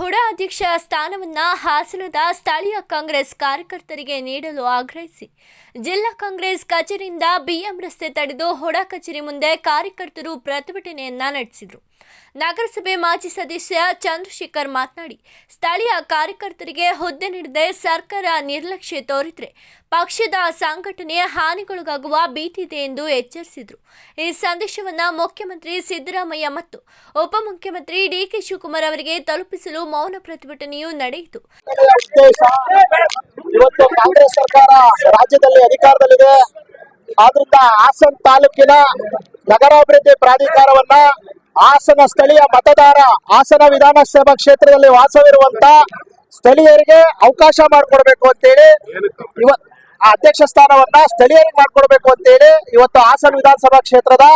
HUDA ಅಧ್ಯಕ್ಷ ಸ್ಥಾನವನ್ನ ಹಾಸನದ ಸ್ಥಳೀಯ ಕಾಂಗ್ರೆಸ್ ಕಾರ್ಯಕರ್ತರಿಗೆ ನೀಡಲು ಆಗ್ರಹಿಸಿ. ಜಿಲ್ಲಾ ಕಾಂಗ್ರೆಸ್ ಕಚೇರಿಯಿಂದ ಬಿಎಂ ರಸ್ತೆ ತಡೆದು ಹುಡಾ ಕಚೇರಿ ಮುಂದೆ ಕಾರ್ಯಕರ್ತರು ಪ್ರತಿಭಟನೆಯನ್ನ ನಡೆಸಿದರು. ನಗರಸಭೆ ಮಾಜಿ ಸದಸ್ಯ ಚಂದ್ರಶೇಖರ್ ಮಾತನಾಡಿ, ಸ್ಥಳೀಯ ಕಾರ್ಯಕರ್ತರಿಗೆ ಹುದ್ದೆ ನೀಡದೆ ಸರ್ಕಾರ ನಿರ್ಲಕ್ಷ್ಯ ತೋರಿದ್ರೆ ಪಕ್ಷದ ಸಂಘಟನೆ ಹಾನಿಗೊಳಗಾಗುವ ಭೀತಿ ಎಂದು ಎಚ್ಚರಿಸಿದರು. ಈ ಸಂದೇಶವನ್ನು ಮುಖ್ಯಮಂತ್ರಿ ಸಿದ್ದರಾಮಯ್ಯ ಮತ್ತು ಉಪಮುಖ್ಯಮಂತ್ರಿ ಡಿಕೆ ಶಿವಕುಮಾರ್ ಅವರಿಗೆ ತಲುಪಿಸಲು ಮೌನ ಪ್ರತಿಭಟನೆಯು ನಡೆಯಿತು. ಇವತ್ತು ಕಾಂಗ್ರೆಸ್ ಸರ್ಕಾರ ರಾಜ್ಯದಲ್ಲಿ ಅಧಿಕಾರದಲ್ಲಿದೆ. ಆದ್ರಿಂದ ಹಾಸನ್ ತಾಲೂಕಿನ ನಗರಾಭಿವೃದ್ಧಿ ಪ್ರಾಧಿಕಾರವನ್ನ ಹಾಸನ ಸ್ಥಳೀಯ ಮತದಾರ ಹಾಸನ ವಿಧಾನಸಭಾ ಕ್ಷೇತ್ರದಲ್ಲಿ ವಾಸವಿರುವಂತ ಸ್ಥಳೀಯರಿಗೆ ಅವಕಾಶ ಮಾಡಿಕೊಡ್ಬೇಕು ಅಂತೇಳಿ ಇವ ಅಧ್ಯಕ್ಷ ಸ್ಥಾನವನ್ನ ಸ್ಥಳೀಯರಿಗೆ ಮಾಡಿಕೊಡ್ಬೇಕು ಅಂತೇಳಿ ಇವತ್ತು ಹಾಸನ ವಿಧಾನಸಭಾ ಕ್ಷೇತ್ರದ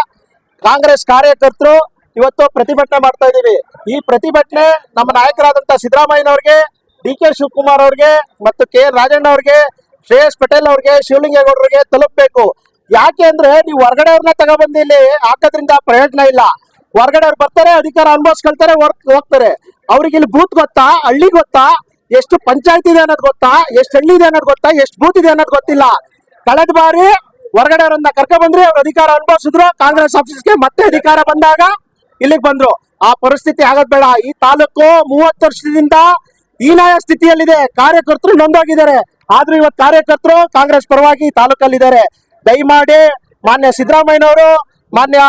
ಕಾಂಗ್ರೆಸ್ ಕಾರ್ಯಕರ್ತರು ಇವತ್ತು ಪ್ರತಿಭಟನೆ ಮಾಡ್ತಾ ಇದೀವಿ ಈ ಪ್ರತಿಭಟನೆ ನಮ್ಮ ನಾಯಕರಾದಂತ ಸಿದ್ದರಾಮಯ್ಯನವ್ರಿಗೆ ಡಿ ಕೆ ಶಿವಕುಮಾರ್ ಅವ್ರಿಗೆ ಮತ್ತು ಕೆ. ಎನ್. ರಾಜಣ್ಣ ಅವ್ರಿಗೆ, ಶ್ರೇಯಸ್ ಪಟೇಲ್ ಅವ್ರಿಗೆ, ಶಿವಲಿಂಗೇಗೌಡರಿಗೆ ತಲುಪಬೇಕು. ಯಾಕೆ ಅಂದ್ರೆ ನೀವು ಹೊರಗಡೆ ಅವ್ರನ್ನ ಇಲ್ಲಿ ಹಾಕೋದ್ರಿಂದ ಪ್ರಯೋಜನ ಇಲ್ಲ. ಹೊರಗಡೆ ಅವ್ರು ಬರ್ತಾರೆ, ಅಧಿಕಾರ ಅನುಭವಿಸ್ಕೊಳ್ತಾರೆ ಹೋಗ್ತಾರೆ. ಅವ್ರಿಗೆ ಇಲ್ಲಿ ಬೂತ್ ಗೊತ್ತಾ? ಹಳ್ಳಿ ಗೊತ್ತಾ? ಎಷ್ಟು ಪಂಚಾಯತ್ ಇದೆ ಅನ್ನೋದು ಗೊತ್ತಾ? ಎಷ್ಟು ಹಳ್ಳಿ ಇದೆ ಅನ್ನೋದು ಗೊತ್ತಾ? ಎಷ್ಟು ಬೂತ್ ಇದೆ ಅನ್ನೋದು ಗೊತ್ತಿಲ್ಲ. ಕಳೆದ ಬಾರಿ ಹೊರಗಡೆ ಅವರನ್ನ ಕರ್ಕ ಬಂದ್ರಿ, ಅವ್ರ ಅಧಿಕಾರ ಅನುಭವಿಸಿದ್ರು, ಕಾಂಗ್ರೆಸ್ ಆಫೀಸ್ಗೆ ಮತ್ತೆ ಅಧಿಕಾರ ಬಂದಾಗ ಇಲ್ಲಿಗೆ ಬಂದ್ರು. ಆ ಪರಿಸ್ಥಿತಿ ಆಗೋದ್ ಬೇಡ. ಈ ತಾಲೂಕು ಮೂವತ್ತು ವರ್ಷದಿಂದ ಹೀನಾಯ ಸ್ಥಿತಿಯಲ್ಲಿದೆ. ಕಾರ್ಯಕರ್ತರು ನೊಂದೋಗಿದ್ದಾರೆ. ಆದ್ರೂ ಇವತ್ತು ಕಾರ್ಯಕರ್ತರು ಕಾಂಗ್ರೆಸ್ ಪರವಾಗಿ ತಾಲೂಕಲ್ಲಿದ್ದಾರೆ. ದಯಮಾಡಿ ಮಾನ್ಯ ಸಿದ್ದರಾಮಯ್ಯನವರು, ಮಾನ್ಯ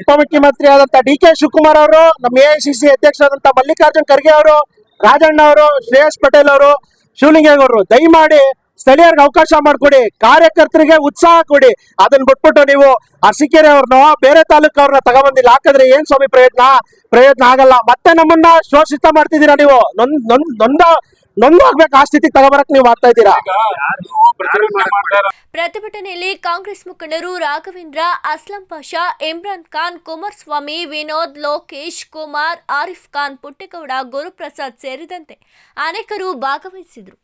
ಉಪಮುಖ್ಯಮಂತ್ರಿ ಆದಂತ ಡಿ ಕೆ ಶಿವಕುಮಾರ್ ಅವರು, ನಮ್ಮ ಎಐಸಿಸಿ ಅಧ್ಯಕ್ಷರಾದಂತ ಮಲ್ಲಿಕಾರ್ಜುನ್ ಖರ್ಗೆ ಅವರು, ರಾಜಣ್ಣ ಅವರು, ಶ್ರೇಯಸ್ ಪಟೇಲ್ ಅವರು, ಶಿವಲಿಂಗೇಗೌಡರು, ದಯಮಾಡಿ ಸ್ಥಳೀಯರಿಗೆ ಅವಕಾಶ ಮಾಡಿಕೊಡಿ, ಕಾರ್ಯಕರ್ತರಿಗೆ ಉತ್ಸಾಹ ಕೊಡಿ. ಅದನ್ನ ಬಿಟ್ಬಿಟ್ಟು ನೀವು ಅರಸಿಕೆರೆ ಅವ್ರನ್ನ ಬೇರೆ ತಾಲೂಕು ಅವ್ರನ್ನ ತಗೊಬಂದಿಲ್ಲ. ಹಾಕಿದ್ರೆ ಏನ್ ಸ್ವಾಮಿ ಪ್ರಯತ್ನ? ಪ್ರಯತ್ನ ಆಗಲ್ಲ. ಮತ್ತೆ ನಮ್ಮನ್ನ ಶೋಷಿತ ಮಾಡ್ತಿದ್ದೀರಾ ನೀವು? ನೊಂದ್ ನೊಂದ್ ನೊಂದ ಆಗ್ಬೇಕು ಆ ಸ್ಥಿತಿ ತಗೋಬರಕ್ ನೀವು ಮಾಡ್ತಾ ಇದ್ದೀರಾ? ಪ್ರತಿಭಟನೆಯಲ್ಲಿ ಕಾಂಗ್ರೆಸ್ ಮುಖಂಡರು ರಾಘವೇಂದ್ರ ಅಸ್ಲಂ ಪಾಷಾ ಇಮ್ರಾನ್ ಖಾನ್ ಕುಮಾರಸ್ವಾಮಿ ವಿನೋದ್ ಲೋಕೇಶ್ ಕುಮಾರ್ ಆರಿಫ್ ಖಾನ್ ಪುಟ್ಟೇಗೌಡ ಗುರುಪ್ರಸಾದ್ ಸೇರಿದಂತೆ ಅನೇಕರು ಭಾಗವಹಿಸಿದರು.